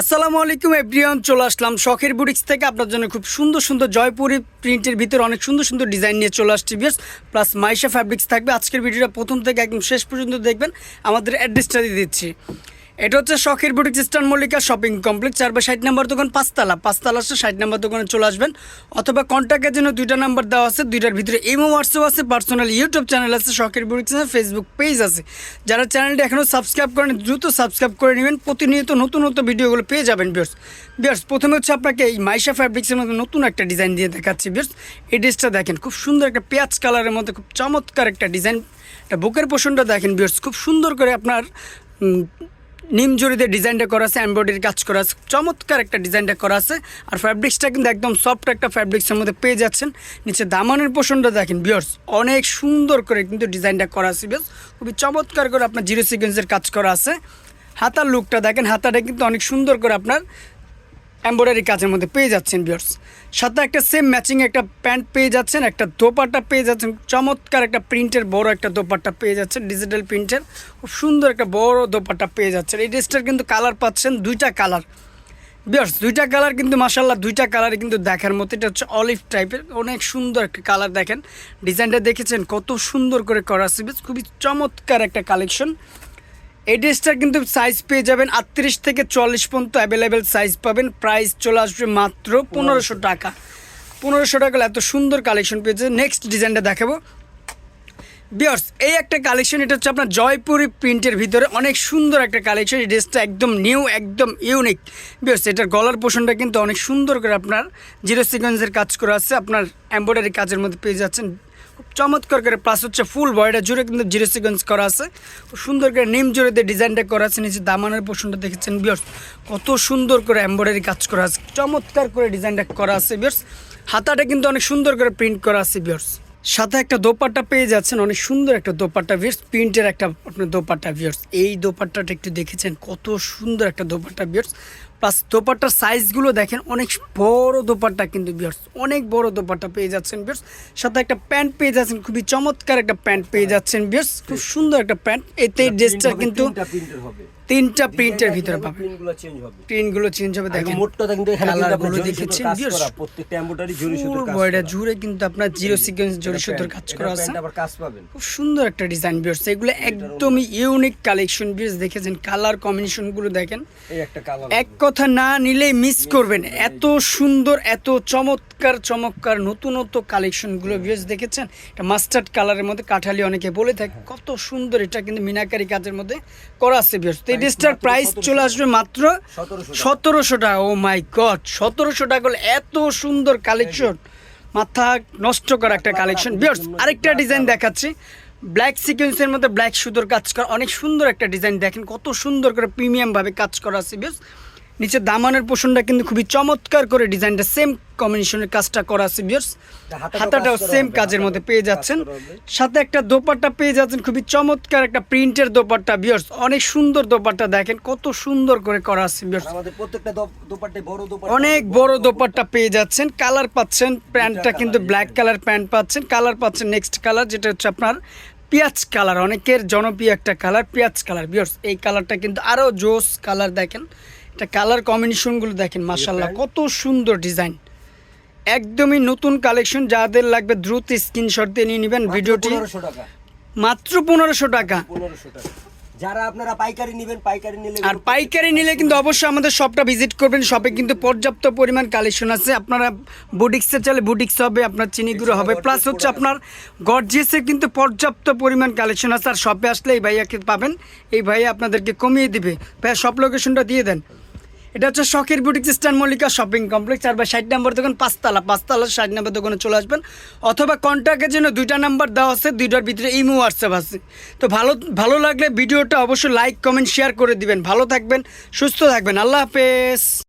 আসসালামু আলাইকুম, এভরিওয়ান, চলে আসলাম শখের বুটিক্স থেকে। আপনার জন্য খুব সুন্দর সুন্দর জয়পুরি প্রিন্টের ভিতরে অনেক সুন্দর সুন্দর ডিজাইন নিয়ে চলে আসছি বিয়ার্স প্লাস মাইশা ফ্যাব্রিক্স থাকবে। আজকের ভিডিওটা প্রথম থেকে একদম শেষ পর্যন্ত দেখবেন। আমাদের অ্যাড্রেসটা দিয়ে দিচ্ছি। এটা হচ্ছে শখের boutique eastern Mallika shopping complex, চার বা ষাট নম্বর দোকান পাঁচতলা। পাঁচতলা আসছে ষাট নম্বর দোকানে চলে আসবেন। অথবা কন্ট্যাক্টের জন্য দুইটা নাম্বার দেওয়া আছে, দুইটার ভিতরে ইমো হোয়াটসঅ্যাপ আছে পার্সোনাল ইউটিউব চ্যানেল আছে, শখের বুটিক্স আছে ফেসবুক পেজ আছে। যারা চ্যানেলটি এখনও সাবস্ক্রাইব করেন, দ্রুত সাবস্ক্রাইব করে নেবেন। প্রতিনিয়ত নতুন নতুন ভিডিওগুলো পেয়ে যাবেন বিয়ার্স বিয়ার্স প্রথমে হচ্ছে আপনাকে এই মাইশা ফ্যাব্রিক্সের মধ্যে নতুন একটা ডিজাইন দিয়ে দেখাচ্ছি বিয়ার্স এই ড্রেসটা দেখেন, খুব সুন্দর একটা পেঁয়াজ কালারের মধ্যে, খুব চমৎকার একটা ডিজাইন একটা বুকের পোষণটা দেখেন বিয়ার্স খুব সুন্দর করে আপনার উম, নিম ডিজাইনটা করা আছে এমব্রয়ডারি কাজ করা আছে চমৎকার একটা ডিজাইনটা করা আছে। আর ফ্যাব্রিক্সটা কিন্তু একদম সফট একটা ফ্যাব্রিক্সের মধ্যে পেয়ে যাচ্ছেন। নিচে দামানের পোষণটা দেখেন বিয়ার্স অনেক সুন্দর করে কিন্তু ডিজাইনটা করা আছে বিয়ার্স খুবই চমৎকার করে আপনার জিরো সিকোয়েন্সের কাজ করা আছে। হাতার লুকটা দেখেন হাতাটা কিন্তু অনেক সুন্দর করে আপনার এমব্রয়ডারি কাজের মধ্যে পেয়ে যাচ্ছেন বিয়ার্স সাথে একটা সেম ম্যাচিং একটা প্যান্ট পেয়ে যাচ্ছেন, একটা দোপাট্টা পেয়ে যাচ্ছেন, চমৎকার একটা প্রিন্টের বড় একটা দোপাট্টা পেয়ে যাচ্ছেন ডিজিটাল প্রিন্টের খুব সুন্দর একটা বড় দোপাট্টা পেয়ে যাচ্ছেন। এই ড্রেসটার কিন্তু কালার পাচ্ছেন দুইটা কালার বিয়ার্স দুইটা কালার কিন্তু মাসাল্লাহ দুইটা কালারই কিন্তু দেখার মতো। এটা হচ্ছে অলিভ টাইপের অনেক সুন্দর একটা কালার দেখেন। ডিজাইনটা দেখেছেন, কত সুন্দর করে করা বেশ খুবই চমৎকার একটা কালেকশন এই ড্রেসটার কিন্তু সাইজ পেয়ে যাবেন আটত্রিশ থেকে চল্লিশ পর্যন্ত অ্যাভেলেবেল সাইজ পাবেন। প্রাইস চলে আসবে মাত্র পনেরোশো টাকা। পনেরোশো টাকা এত সুন্দর কালেকশন পেয়েছে নেক্সট ডিজাইনটা দেখাবো। বিয়ার্স এই একটা কালেকশন এটা হচ্ছে আপনার জয়পুরি প্রিন্টের ভিতরে অনেক সুন্দর একটা কালেকশন এই ড্রেসটা একদম নিউ একদম ইউনিক বিয়ার্স এটার গলার পোষণটা কিন্তু অনেক সুন্দর করে আপনার জিরো সিকোয়েন্সের কাজ করা আছে। আপনার এমব্রয়ডারি কাজের মধ্যে পেয়ে যাচ্ছেন। খুব চমৎকার করে প্লাস হচ্ছে ফুল বডিটা জুড়ে কিন্তু জিরো সিকোয়েন্স করা আছে। খুব সুন্দর করে নিম জুড়ে দিয়ে ডিজাইনটা করা আছে, নিচে দামানের পোষণটা দেখেছেন বিয়ার্স কত সুন্দর করে এমব্রয়ডারি কাজ করা আছে, চমৎকার করে ডিজাইনটা করা আছে বিয়ার্স হাতাটা কিন্তু অনেক সুন্দর করে প্রিন্ট করা আছে বিয়ার্স সাথে একটা দোপাট্টা পেয়ে যাচ্ছেন, অনেক সুন্দর একটা দোপাট্টা ভিয়ার্স প্রিন্টের একটা আপনার দোপাট্টা ভিয়ার্স এই দোপাট্টাটা একটু দেখেছেন, কত সুন্দর একটা দোপাট্টা ভিয়ার্স প্লাস দোপাট্টার সাইজগুলো দেখেন অনেক বড় দোপাট্টা কিন্তু ভিয়ার্স অনেক বড় দোপাট্টা পেয়ে যাচ্ছেন ভিয়ার্স সাথে একটা প্যান্ট পেয়ে যাচ্ছেন খুবই চমৎকার একটা প্যান্ট পেয়ে যাচ্ছেন ভিয়ার্স খুব সুন্দর একটা প্যান্ট এতে ড্রেসটা কিন্তু তিনটা প্রিন্টের ভিতরে পাবেন। প্রিন্টগুলো চেঞ্জ হবে। দেখেন দেখেন। মোটটা কিন্তু এখানে কিন্তু আপনি কালারগুলো দেখেছেন, বিয়ার্স। প্রত্যেকটা এমব্রয়ডারি জরি সুতোর পুরো কাজ বডিটা করা। জুড়ে কিন্তু আপনার জিরো সিকোয়েন্স জরি সুতোর কাজ করা আছে। আবার কাজ পাবেন। খুব সুন্দর একটা ডিজাইন বিয়ার্স এগুলো একদমই ইউনিক কালেকশন বিয়ার্স দেখেছেন কালার কম্বিনেশনগুলো দেখেন। এই একটা কালার এক কথা না নিলেই মিস করবেন। এত সুন্দর এত চমৎকার চমৎকার নতুনত্ব কালেকশনগুলো বিয়ার্স দেখেছেন? এটা মাস্টার্ড কালারের মধ্যে কাঠালি অনেকে বলে থাকে কত সুন্দর এটা কিন্তু মিনাকারি কাজের মধ্যে করা আছে বিয়ার্স তো এই ড্রেসটার প্রাইস চলে আসবে মাত্র সতেরোশো টাকা। ও মাই গড সতেরোশো টাকা হলে এত সুন্দর কালেকশন মাথা নষ্ট করা একটা কালেকশন বিয়ার্স আরেকটা ডিজাইন দেখাচ্ছি। ব্ল্যাক সিকোয়েন্সের মধ্যে ব্ল্যাক সুতোর কাজ করা অনেক সুন্দর একটা ডিজাইন দেখেন কত সুন্দর করে প্রিমিয়াম ভাবে কাজ করা আছে বিয়ার্স নিচে দামানের পোষণটা কিন্তু খুবই চমৎকার করে ডিজাইনটা সেম কম্বিনেশনের কাজটা করা আছে বিয়ার্স হাতাটাও সেম কাজের মধ্যে পেয়ে যাচ্ছেন। সাথে একটা দোপাট্টা পেয়ে যাচ্ছেন খুবই চমৎকার একটা প্রিন্টের দোপাট্টা বিয়ার্স অনেক সুন্দর দোপাট্টা দেখেন কত সুন্দর করে করা আছে বিয়ার্স আমাদের প্রত্যেকটা দোপ- বড় দোপাট্টা অনেক বড় দোপাট্টা। পেয়ে যাচ্ছেন কালার পাচ্ছেন প্যান্টটা কিন্তু ব্ল্যাক কালার প্যান্ট পাচ্ছেন কালার পাচ্ছেন নেক্সট কালার যেটা হচ্ছে আপনার পেঁয়াজ কালার অনেকের জনপ্রিয় একটা কালার পেঁয়াজ কালার বিয়ার্স এই কালারটা কিন্তু আরও জোস কালার দেখেন। এটা কালার কম্বিনেশনগুলো দেখেন মাসাল্লাহ কত সুন্দর ডিজাইন একদমই নতুন কালেকশন যাদের লাগবে দ্রুত স্ক্রিনশট দিয়ে নিয়ে নেবেন ভিডিওটি। মাত্র পনেরোশো টাকা। যারা আপনারা পাইকারি নেবেন পাইকারি নিলে আর পাইকারি নিলে কিন্তু অবশ্যই আমাদের শপটা ভিজিট করবেন শপে কিন্তু পর্যাপ্ত পরিমাণ কালেকশন আছে। আপনারা বুটিক্সে চলে বুটিক্স হবে আপনার চিনিগুলো হবে প্লাস হচ্ছে আপনার গর্জিয়াসের কিন্তু পর্যাপ্ত পরিমাণ কালেকশন আছে। আর শপে আসলে এই ভাইয়াকে পাবেন এই ভাইয়া আপনাদেরকে কমিয়ে দিবে। ভাইয়া শপ লোকেশনটা দিয়ে দেন। এটা হচ্ছে শখের boutique star Mallika shopping complex আর বা ষাট নম্বর দোকান, পাঁচতলা পাঁচতলা, ষাট নম্বর দোকানে চলে আসবেন। অথবা কন্ট্যাক্টের জন্য দুইটা নাম্বার দেওয়া আছে, দুইটার ভিতরে ইমো হোয়াটসঅ্যাপ আছে। তো ভালো ভালো লাগলে ভিডিওটা অবশ্যই লাইক কমেন্ট শেয়ার করে দিবেন। ভালো থাকবেন, সুস্থ থাকবেন। আল্লাহ হাফেজ।